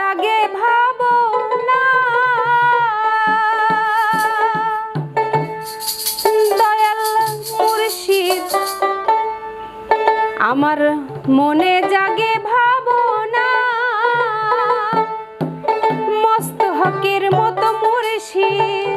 জাগে ভাবো না দয়াল মুর্শিদ আমার মনে জাগে ভাবনা। মস্ত হকের মতো মুর্শিদ